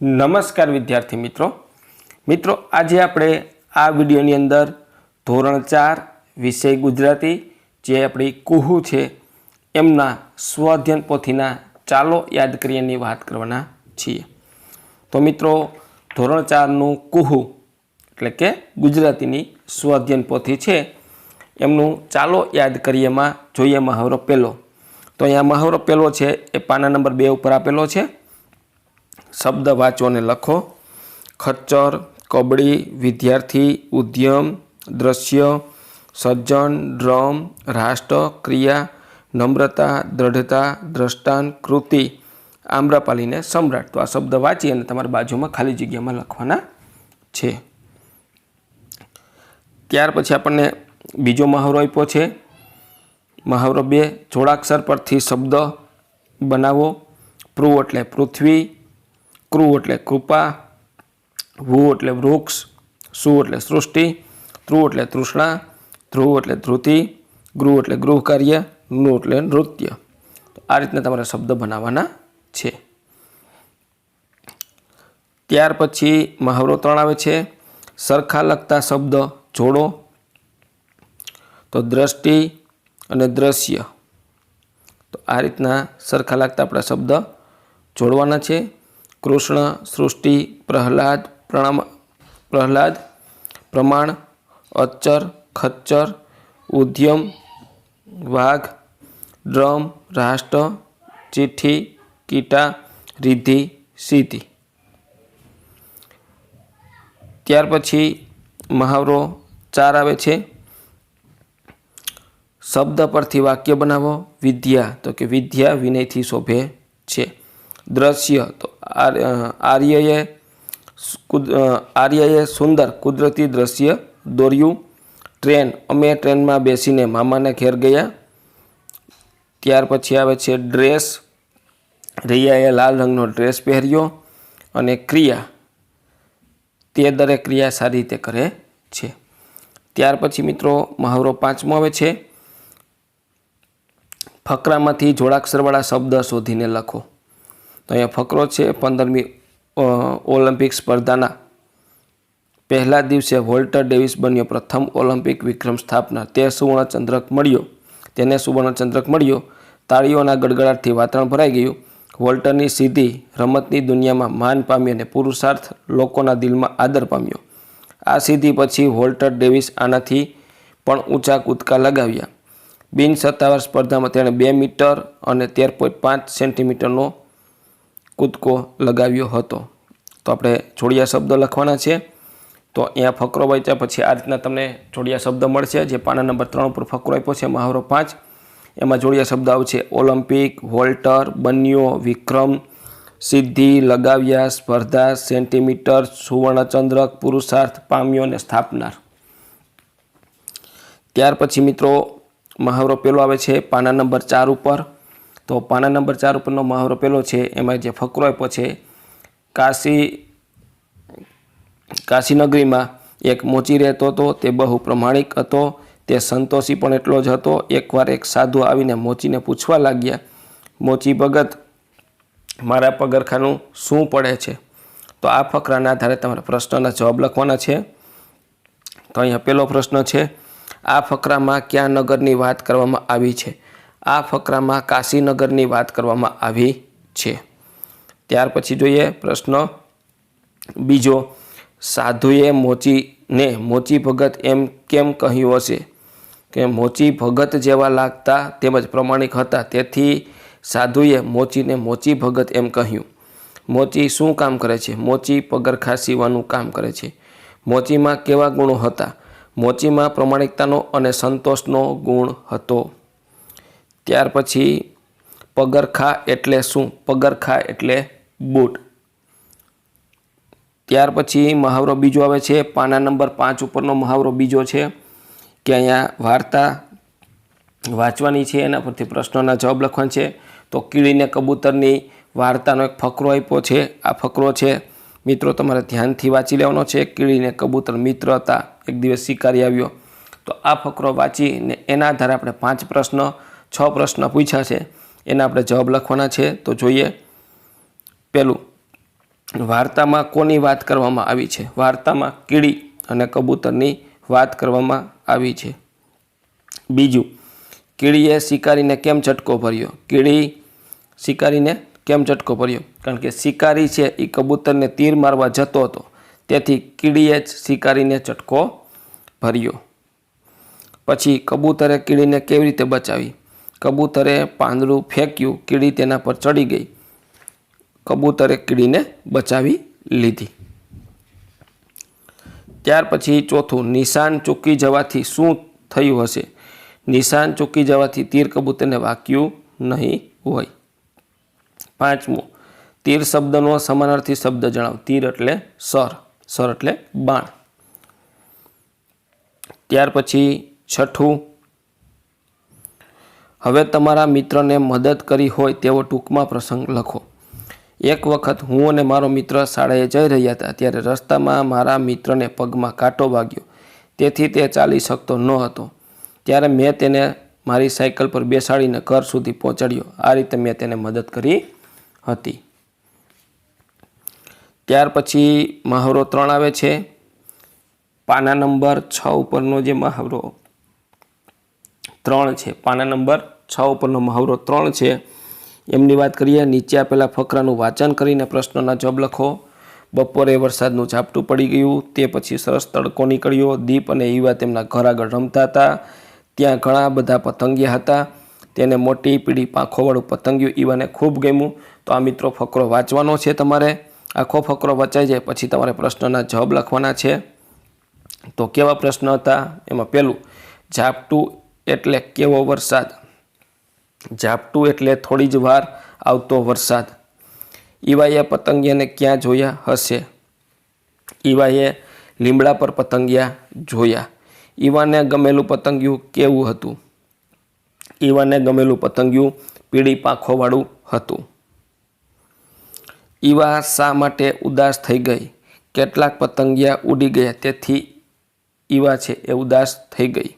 નમસ્કાર વિદ્યાર્થી મિત્રો. મિત્રો, આજે આપણે આ વિડીયોની અંદર ધોરણ ચાર વિષય ગુજરાતી, જે આપણી કુહુ છે, એમના સ્વઅધ્યયન પોથીના ચાલો યાદ કરીએની વાત કરવાના છીએ. તો મિત્રો, ધોરણ ચારનું કુહુ એટલે કે ગુજરાતીની સ્વઅધ્યયન પોથી છે, એમનું ચાલો યાદ કરીએમાં, જોઈએ મહાવરો પહેલો તો અહીંયા મહાવરો પહેલો છે, એ પાના નંબર બે ઉપર આપેલો છે. શબ્દ વાંચો અને લખો. ખચ્ચર કબડ્ડી વિદ્યાર્થી, ઉદ્યમ, દ્રશ્ય, સજ્જન, ડ્રમ, રાષ્ટ્ર, ક્રિયા, નમ્રતા, દ્રઢતા, દ્રષ્ટાંત, કૃતિ. આમ્રપાલીને સમ્રાટ. તો આ શબ્દ વાંચી અને તમારી બાજુમાં ખાલી જગ્યામાં લખવાના છે. ત્યાર પછી આપણને બીજો મહાવરો આપ્યો છે. મહાવરો બે, જોડાક્ષર પરથી શબ્દ બનાવો. પૃ એટલે પૃથ્વી ક્રુ એટલે કૃપા વુ એટલે વૃક્ષ, સુ એટલે સૃષ્ટિ, ધ્રુવ એટલે તૃષ્ણા, ધ્રુવ એટલે ધ્રુતિ, ગૃહ એટલે ગૃહ કાર્ય નૃ એટલે નૃત્ય. આ રીતના તમારે શબ્દ બનાવવાના છે. ત્યાર પછી મહાવરો ત્રણ આવે છે. સરખા લગતા શબ્દ જોડો. તો દ્રષ્ટિ અને દ્રશ્ય. તો આ રીતના સરખા લાગતા આપણા શબ્દ જોડવાના છે. કૃષ્ણ, સૃષ્ટિ, પ્રહલાદ, પ્રણામ, પ્રહલાદ, પ્રમાણ અચ્ચર ખચ્ચર ઉદ્યમ વાઘ, ડ્રમ, રાષ્ટ્ર, ચિઠ્ઠી, કીટા, રિદ્ધિ, સીધી. ત્યાર પછી મહાવરો ચાર આવે છે. શબ્દ પરથી વાક્ય બનાવો. વિદ્યા, તો કે વિદ્યા વિનયથી શોભે છે. દ્રશ્ય, તો આર્યએ આર્યએ સુંદર કુદરતી દ્રશ્ય દોર્યું. ટ્રેન, અમે ટ્રેનમાં બેસીને મામાને ઘેર ગયા. ત્યાર પછી આવે છે ડ્રેસ. રિયાએ લાલ રંગનો ડ્રેસ પહેર્યો અને ક્રિયા, તે દરેક ક્રિયા સારી રીતે કરે છે. ત્યાર પછી મિત્રો મહાવરો પાંચમો આવે છે. ફકરામાંથી જોડાક્ષરવાળા શબ્દ શોધીને લખો. તો અહીંયા ફકરો છે પંદરમી ઓલિમ્પિક સ્પર્ધાના. પહેલા દિવસે વોલ્ટર ડેવિસ બન્યો પ્રથમ ઓલિમ્પિક વિક્રમ સ્થાપના. તે સુવર્ણચંદ્રક મળ્યો. તેને સુવર્ણચંદ્રક મળ્યો. તાળીઓના ગડગડાટથી વાતાવરણ ભરાઈ ગયું. વોલ્ટરની સીધી રમતની દુનિયામાં માન પામ્યો અને પુરુષાર્થ લોકોના દિલમાં આદર પામ્યો. આ સિદ્ધિ પછી વોલ્ટર ડેવિસ આનાથી પણ ઊંચા કૂદકા લગાવ્યા. બિન સત્તાવાર સ્પર્ધામાં તેણે બે મીટર અને તેર પોઈન્ટ પાંચ સેન્ટીમીટરનો કૂદકો લગાવ્યો હતો. તો આપણે જોડિયા શબ્દ લખવાના છે. તો અહીંયા ફકરો વાંચ્યા પછી આ રીતના તમને જોડિયા શબ્દ મળશે, જે પાના નંબર ત્રણ ઉપર ફકરો આપ્યો છે, મહાવરો પાંચ. એમાં જોડિયા શબ્દ આવશે ઓલિમ્પિક વોલ્ટર, બન્યો, વિક્રમ, સિદ્ધિ, લગાવ્યા, સ્પર્ધા, સેન્ટીમીટર, સુવર્ણચંદ્રક, પુરુષાર્થ, પામ્યો અને સ્થાપનાર. ત્યાર પછી મિત્રો, મહાવરો પેલો આવે છે, પાના નંબર ચાર ઉપર. તો પાના નંબર ચાર ઉપરનો મહાવરો પેલો છે, એમાં જે ફકરો આપ્યો છે કાશી, કાશીનગરીમાં એક મોચી રહેતો હતો, તે બહુ પ્રમાણિક હતો, તે સંતોષી પણ એટલો જ હતો, એકવાર એક સાધુ આવીને મોચીને પૂછવા લાગ્યા, મોચી ભગત, મારા પગરખાનું શું પડે છે? તો આ ફકરાના આધારે તમારે પ્રશ્નના જવાબ લખવાના છે. તો અહીંયા પહેલો પ્રશ્ન છે, આ ફકરામાં ક્યાં નગરની વાત કરવામાં આવી છે? આ ફકરામાં કાશીનગરની વાત કરવામાં આવી છે. ત્યાર પછી જોઈએ પ્રશ્ન બીજો, સાધુએ મોચીને મોચી ભગત એમ કેમ કહ્યું હશે? કે મોચી ભગત જેવા લાગતા તેમજ પ્રમાણિક હતા, તેથી સાધુએ મોચીને મોચી ભગત એમ કહ્યું. મોચી શું કામ કરે છે? મોચી પગરખા સીવાનું કામ કરે છે. મોચીમાં કેવા ગુણો હતા? મોચીમાં પ્રમાણિકતાનો અને સંતોષનો ગુણ હતો. ત્યાર પછી પગરખા એટલે શું? પગરખા એટલે બૂટ. ત્યાર પછી મહાવરો બીજો આવે છે. પાના નંબર પાંચ ઉપરનો મહાવરો બીજો છે કે અહીંયા વાર્તા વાંચવાની છે. એના પરથી પ્રશ્નોના જવાબ લખવાના છે. તો કીડીને કબૂતરની વાર્તાનો એક ફકરો આપ્યો છે. આ ફકરો છે, મિત્રો, તમારે ધ્યાનથી વાંચી લેવાનો છે. કીડીને કબૂતર મિત્ર હતા. એક દિવસ શિકારી આવ્યો. તો આ ફકરો વાંચીને એના આધારે આપણે પાંચ પ્રશ્ન છ પ્રશ્ન પૂછ્યા છે. એના આપણે જવાબ લખવાના છે. તો જોઈએ. પહેલું વાર્તામાં કોની વાત કરવામાં આવી છે? વાર્તામાં કીડી અને કબૂતરની વાત કરવામાં આવી છે. બીજું. કીડીએ શિકારીને કેમ ચટકો ભર્યો? કીડી શિકારીને કેમ ચટકો ભર્યો? કારણ કે શિકારી છે, એ કબૂતરને તીર મારવા જતો હતો. તેથી કીડીએ જ શિકારીને ચટકો ભર્યો. પછી કબૂતરે કીડીને કેવી રીતે બચાવી? કબૂતરે પાંદડું ફેંક્યું, કીડી તેના પર ચડી ગઈ. કબૂતરે કીડીને બચાવી લીધી. ત્યાર પછી ચોથું, નિશાન ચૂકી જવાથી શું થયું હશે? નિશાન ચૂકી જવાથી તીર કબૂતરને વાક્યું નહીં હોય. પાંચમું, તીર શબ્દનો સમાનાર્થી શબ્દ જણાવ. તીર એટલે સર સર એટલે બાણ. ત્યાર પછી છઠ્ઠું હવે તમારા મિત્રને મદદ કરી હોય તેવો ટૂંકમાં પ્રસંગ લખો. એક વખત હું અને મારો મિત્ર શાળાએ જઈ રહ્યા હતા, ત્યારે રસ્તામાં મારા મિત્રને પગમાં કાંટો વાગ્યો. તેથી તે ચાલી શકતો ન હતો. ત્યારે મેં તેને મારી સાયકલ પર બેસાડીને ઘર સુધી પહોંચાડ્યો. આ રીતે મેં તેને મદદ કરી હતી. ત્યાર પછી મહાવરો ત્રણ આવે છે. પાના નંબર છ ઉપરનો જે મહાવરો ત્રણ છે, પાના નંબર છ ઉપરનો મહાવરો ત્રણ છે. એમની વાત કરીએ, નીચે આપેલા ફકરાનું વાંચન કરીને પ્રશ્નોના જવાબ લખો. બપોરે વરસાદનું ઝાપટું પડી ગયું, તે પછી સરસ તડકો નીકળ્યો. દીપ અને ઈવા તેમના ઘર આગળ રમતા હતા. ત્યાં ઘણા બધા પતંગિયા હતા. તેને મોટી પીળી પાંખોવાળું પતંગિયું ઈવાને ખૂબ ગમ્યું. તો આ મિત્રો ફકરો વાંચવાનો છે તમારે? આખો ફકરો વચાઈ જાય, પછી તમારે પ્રશ્નના જવાબ લખવાના છે. તો કેવા પ્રશ્ન હતા? એમાં પહેલું ઝાપટું એટલે કેવો વરસાદ? ઝાપટું એટલે થોડી જ વાર આવતો વરસાદ. ઈવાએ પતંગિયાને ક્યાં જોયા હશે? ઈવાએ લીમડા પર પતંગિયા જોયા. ઈવાને ગમેલું પતંગિયું કેવું હતું? ઈવાને ગમેલું પતંગિયું પીળી પાંખોવાળું હતું. ઈવા શા માટે ઉદાસ થઈ ગઈ? કેટલાક પતંગિયા ઉડી ગયા, તેથી ઈવા છે એ ઉદાસ થઈ ગઈ.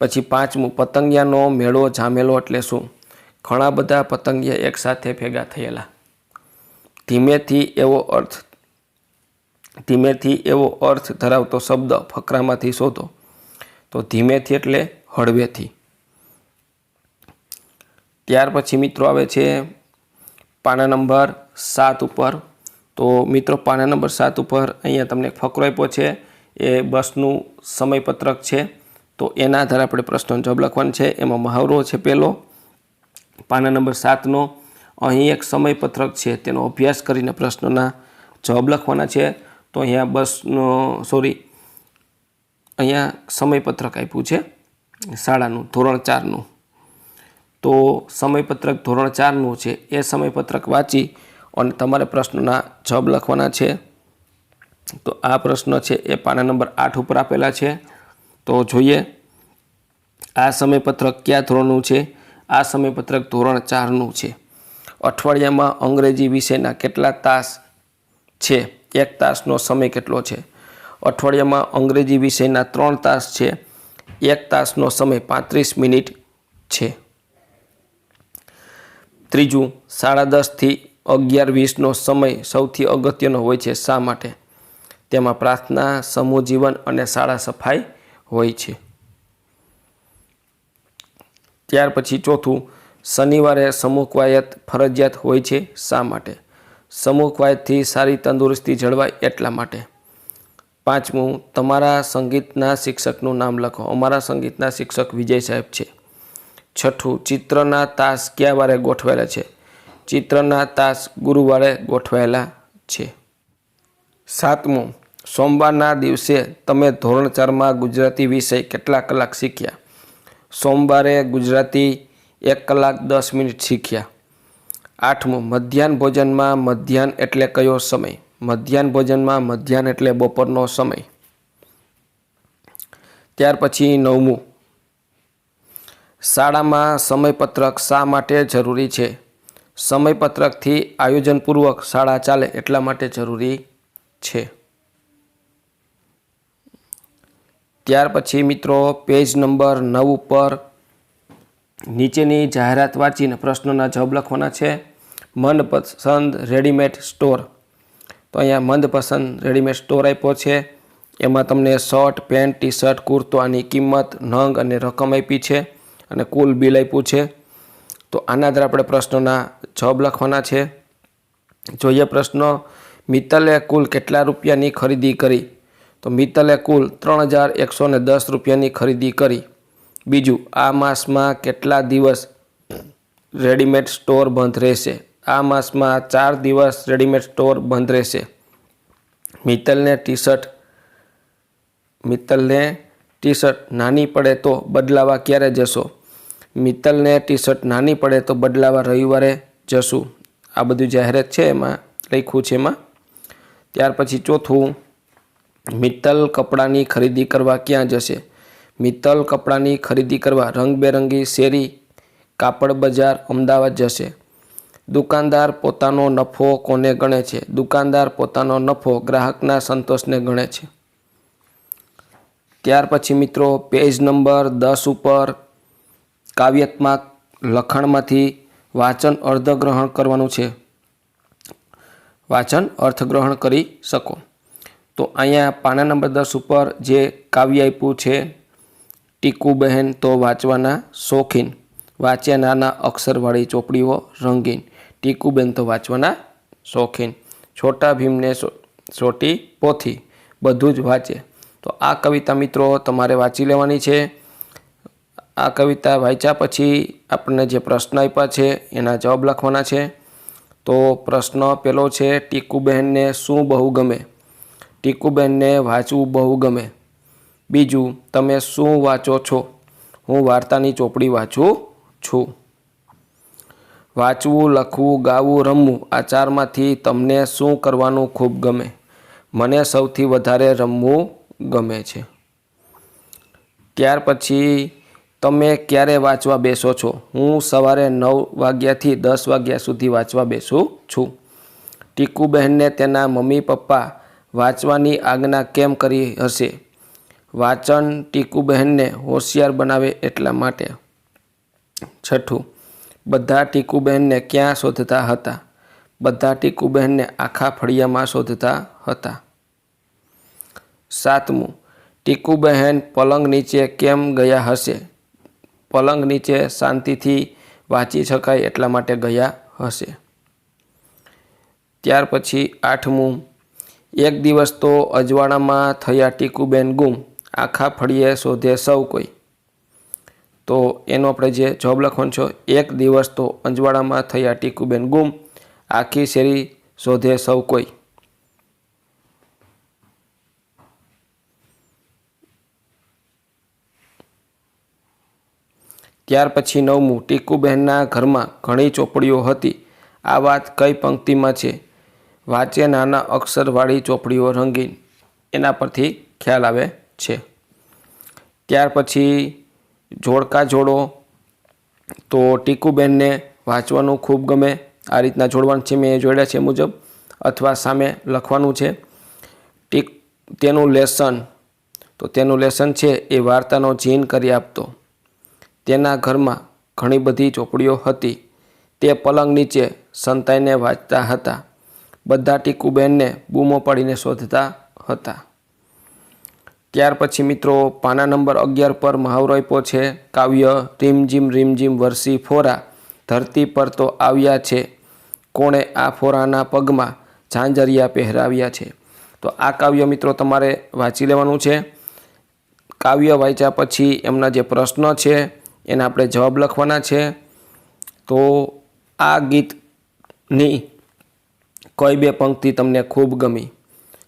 પછી પાંચમું, પતંગિયાનો મેળો જામેલો એટલે શું? ઘણા બધા પતંગિયા એકસાથે ભેગા થયેલા. ધીમેથી એવો અર્થ, ધીમેથી એવો અર્થ ધરાવતો શબ્દ ફકરામાંથી શોધો. તો ધીમેથી એટલે હળવેથી. ત્યાર પછી મિત્રો આવે છે પાના નંબર સાત ઉપર. તો મિત્રો, પાના નંબર સાત ઉપર અહીંયા તમને ફકરો આપ્યો છે. એ બસનું સમયપત્રક છે. તો એના આધારે આપણે પ્રશ્નનો જવાબ લખવાનો છે. એમાં મહાવરો છે પહેલો. પાના નંબર સાતનો. અહીં એક સમયપત્રક છે. તેનો અભ્યાસ કરીને પ્રશ્નોના જવાબ લખવાના છે. તો અહીંયા બસનો સોરી અહીંયા સમયપત્રક આપ્યું છે. શાળાનું, ધોરણ ચારનું. તો સમયપત્રક ધોરણ ચારનું છે. એ સમયપત્રક વાંચી અને તમારે પ્રશ્નોના જવાબ લખવાના છે. તો આ પ્રશ્ન છે એ પાના નંબર આઠ ઉપર આપેલા છે. તો જોઈએ, આ સમયપત્રક કયા ધોરણનું છે? આ સમયપત્રક ધોરણ ચારનું છે. અઠવાડિયામાં અંગ્રેજી વિષયના કેટલા તાસ છે? એક તાસનો સમય કેટલો છે? અઠવાડિયામાં અંગ્રેજી વિષયના ત્રણ તાસ છે. એક તાસનો સમય પાંત્રીસ મિનિટ છે. ત્રીજું, સાડા દસથી અગિયાર વીસનો સમય સૌથી અગત્યનો હોય છે શા માટે? તેમાં પ્રાર્થના, સમૂહ જીવન અને શાળા સફાઈ હોય છે. ત્યાર પછી ચોથું, શનિવારે સમૂહ કવાયત ફરજિયાત હોય છે શા માટે? સમૂહ કવાયતથી સારી તંદુરસ્તી જળવાય એટલા માટે. પાંચમું, તમારા સંગીતના શિક્ષકનું નામ લખો. અમારા સંગીતના શિક્ષક વિજય સાહેબ છે. છઠ્ઠું, ચિત્રના તાસ કયા વારે ગોઠવાયેલા છે? ચિત્રના તાસ ગુરુવારે ગોઠવાયેલા છે. સાતમું સોમવારના દિવસે તમે ધોરણ ચારમાં ગુજરાતી વિષય કેટલા કલાક શીખ્યા? સોમવારે ગુજરાતી એક કલાક દસ મિનિટ શીખ્યા. આઠમું, મધ્યાહન ભોજનમાં મધ્યાહન એટલે કયો સમય? મધ્યાહન ભોજનમાં મધ્યાહન એટલે બપોરનો સમય. ત્યાર પછી નવમું, શાળામાં સમયપત્રક શા માટે જરૂરી છે? સમયપત્રકથી આયોજનપૂર્વક શાળા ચાલે એટલા માટે જરૂરી છે. ત્યાર પછી મિત્રો પેજ નંબર નવ ઉપર નીચેની જાહેરાત વાંચીને પ્રશ્નોના જવાબ લખવાના છે. મનપસંદ રેડીમેડ સ્ટોર તો અહીંયા મનપસંદ રેડીમેડ સ્ટોર આપ્યો છે. એમાં તમને શર્ટ, પેન્ટ ટી શર્ટ કુર્તો આની કિંમત, નંગ અને રકમ આપી છે અને કુલ બિલ આપ્યું છે. તો આના આધારે આપણે પ્રશ્નોના જવાબ લખવાના છે. જોઈએ પ્રશ્ન, મિત્તલે કુલ કેટલા રૂપિયાની ખરીદી કરી? તો મિત્તલે કુલ ત્રણ હજાર એકસો ને દસ રૂપિયાની ખરીદી કરી. બીજું, આ માસમાં કેટલા દિવસ રેડીમેડ સ્ટોર બંધ રહેશે? આ માસમાં ચાર દિવસ રેડીમેડ સ્ટોર બંધ રહેશે. મિત્તલને ટી શર્ટ મિત્તલને ટી શર્ટ નાની પડે તો બદલાવા ક્યારે જશો? મિત્તલને ટી શર્ટ નાની પડે તો બદલાવા રવિવારે જશું. આ બધું જાહેરાત છે એમાં, લખ્યું છે એમાં. ત્યાર પછી ચોથું મિત્તલ કપડાની ખરીદી કરવા ક્યાં જશે? મિત્તલ કપડાની ખરીદી કરવા રંગબેરંગી શેરી કાપડ બજાર અમદાવાદ જશે. દુકાનદાર પોતાનો નફો કોને ગણે છે? દુકાનદાર પોતાનો નફો ગ્રાહકના સંતોષને ગણે છે. ત્યાર પછી મિત્રો, પેજ નંબર દસ ઉપર કાવ્યાત્મક લખાણમાંથી વાંચન અર્ધગ્રહણ કરવાનું છે. વાંચન અર્થગ્રહણ કરી શકો. તો અહીંયા પાના નંબર દસ ઉપર જે કાવ્ય આપ્યું છે, ટીકુ બહેન તો વાંચવાના શોખીન, વાંચ્યા નાના અક્ષરવાળી ચોપડીઓ રંગીન ટીકુબેન તો વાંચવાના શોખીન, છોટા ભીમને છોટી પોથી, બધું જ વાંચે. તો આ કવિતા મિત્રો તમારે વાંચી લેવાની છે. આ કવિતા વાંચ્યા પછી આપણને જે પ્રશ્ન આપ્યા છે એના જવાબ લખવાના છે. તો પ્રશ્ન પેલો છે ટીકુબહેનને શું બહુ ગમે? ટીકુબહેનને વાંચવું બહુ ગમે. બીજું, તમે શું વાંચો છો? હું વાર્તાની ચોપડી વાંચું છું. વાંચવું, લખવું, ગાવું, રમવું આ ચારમાંથી તમને શું કરવાનું ખૂબ ગમે? મને સૌથી વધારે રમવું ગમે છે. ત્યાર પછી, તમે ક્યારે વાંચવા બેસો છો? હું સવારે નવ વાગ્યાથી દસ વાગ્યા સુધી વાંચવા બેસું છું. ટીકુબહેનને તેના મમ્મી, પપ્પા વાંચવાની આજ્ઞા કેમ કરી હશે? વાંચન ટીકુબહેનને હોશિયાર બનાવે એટલા માટે. છઠ્ઠું, બધા ટીકુબહેનને ક્યાં શોધતા હતા? બધા ટીકુબહેનને આખા ફળિયામાં શોધતા હતા. સાતમું ટીકુબહેન પલંગ નીચે કેમ ગયા હશે? પલંગ નીચે શાંતિથી વાંચી શકાય એટલા માટે ગયા હશે. ત્યાર પછી આઠમું એક દિવસ તો અજવાળામાં થયા ટીકુબેન ગુમ, આખા ફળીએ શોધે સૌ કોઈ. તો એનો આપણે જે જોબ લખવાનો છો, એક દિવસ તો અંજવાળામાં થયા ટીકુબેન ગુમ, આખી શેરી શોધે સૌ કોઈ. ત્યાર પછી નવમું ટીકુબહેનના ઘરમાં ઘણી ચોપડીઓ હતી. આ વાત કઈ પંક્તિમાં છે? વાંચે નાના અક્ષરવાળી ચોપડીઓ રંગીન. એના પરથી ખ્યાલ આવે છે. ત્યાર પછી જોડકા જોડો. તો ટીકુબેનને વાંચવાનું ખૂબ ગમે. આ રીતના જોડવાનું છે, મેં જોડ્યા છે મુજબ. અથવા સામે લખવાનું છે. ટીક, તેનું લેસન. તો તેનું લેસન છે એ વાર્તાનો જીન કરી આપતો. તેના ઘરમાં ઘણી બધી ચોપડીઓ હતી. તે પલંગ નીચે સંતાઈને વાંચતા હતા. બધા ટીકુબેનને બૂમો પાડીને શોધતા હતા. ત્યાર પછી મિત્રો, પાના નંબર અગિયાર પર મહાવરો આપ્યો છે, કાવ્ય રીમઝીમ રીમઝીમ વરસી ફોરા, ધરતી પર તો આવ્યા છે, કોણે આ ફોરાના પગમાં ઝાંઝરિયા પહેરાવ્યા છે. તો આ કાવ્ય મિત્રો તમારે વાંચી લેવાનું છે. કાવ્ય વાંચ્યા પછી એમના જે પ્રશ્નો છે, એના આપણે જવાબ લખવાના છે. તો આ ગીતની કઈ બે પંક્તિ તમને ખૂબ ગમી.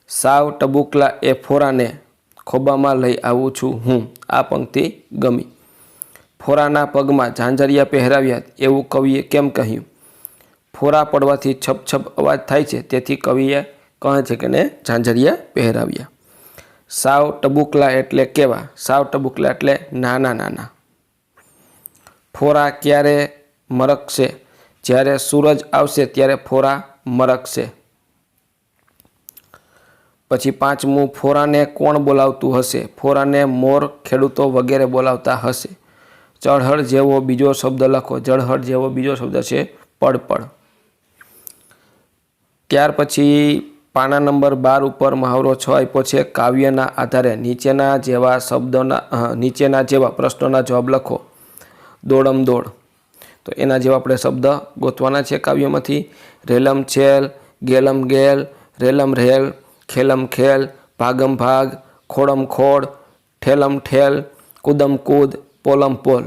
સાવ ટબુકલા એ ફોરાને ખોબામાં લઈ આવું છું હું. આ પંક્તિ ગમી. ફોરાના પગમાં ઝાંઝરિયા પહેરાવ્યા એવું કવિએ કેમ કહ્યું? ફોરા પડવાથી છપ છપ અવાજ થાય છે, તેથી કવિએ કહે છે કે ને, ઝાંઝરિયા પહેરાવ્યા. સાવ ટબુકલા એટલે કેવા? સાવ ટબુકલા એટલે નાના નાના. ફોરા ક્યારે મરકશે? જ્યારે સૂરજ આવશે ત્યારે ફોરા મરકશે પછી પાંચમું, ફોરાને કોણ બોલાવતું હશે? ફોરાને મોર ખેડૂતો વગેરે બોલાવતા હશે. ચળહળ જેવો બીજો શબ્દ લખો. જળહળ જેવો બીજો શબ્દ છે, પડપડ. ત્યાર પછી પાના નંબર બાર ઉપર મહાવરો છ આપ્યો છે, કાવ્યના આધારે. નીચેના જેવા શબ્દોના નીચેના જેવા પ્રશ્નોના જવાબ લખો. દોડમ દોડ. તો એના જેવા આપણે શબ્દ ગોતવાના છે કાવ્યમાંથી. રેલમ છેલ, ગેલમ ગેલ, રેલમ રેલ, ખેલમ ખેલ, ભાગમ ભાગ, ખોડમ ખોડ, ઠેલમ ઠેલ, કુદમ કૂદ, પોલમ પોલ.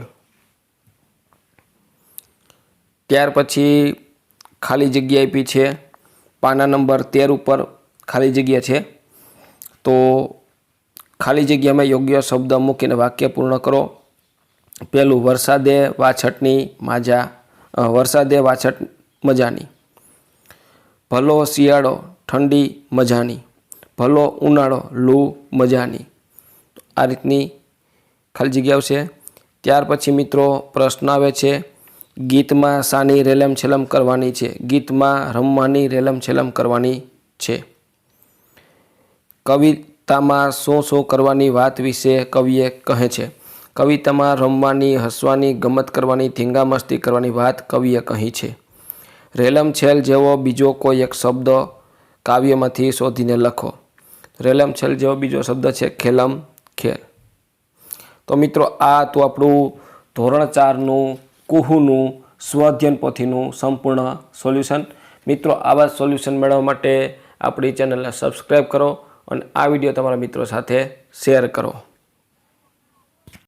ત્યાર પછી ખાલી જગ્યા આપી છે. પાના નંબર તેર ઉપર ખાલી જગ્યા છે. તો ખાલી જગ્યામાં યોગ્ય શબ્દ મૂકીને વાક્ય પૂર્ણ કરો. પહેલું વરસાદે વાછટની માજા વરસાદે વાછટ મજાની. ભલો શિયાળો, ઠંડી મજાની ભલો ઉનાળો, લૂ મજાની આ રીતની ખાલી જગ્યા આવશે. ત્યાર પછી મિત્રો પ્રશ્ન આવે છે, ગીતમાં સાની રેલમ છેલમ કરવાની છે? ગીતમાં રમવાની રેલમ છેલમ કરવાની છે. કવિતામાં શું શું કરવાની વાત વિશે કવિએ કહે છે. કવિતામાં રમવાની, હસવાની, ગમત કરવાની ધીંગામસ્તી કરવાની વાત કવિએ કહી છે. રેલમ છેલ જેવો બીજો કોઈ એક શબ્દ કાવ્યમાંથી શોધીને લખો. રેલમ છેલ જેવો બીજો શબ્દ છે ખેલમ ખેલ. તો મિત્રો, આ તો આપણું ધોરણ ચારનું, કુહુનું, સ્વાધ્યન પોથીનું સંપૂર્ણ સોલ્યુશન. મિત્રો, આવા સોલ્યુશન મેળવવા માટે આપણી ચેનલને સબસ્ક્રાઈબ કરો અને આ વીડિયો તમારા મિત્રો સાથે શેર કરો.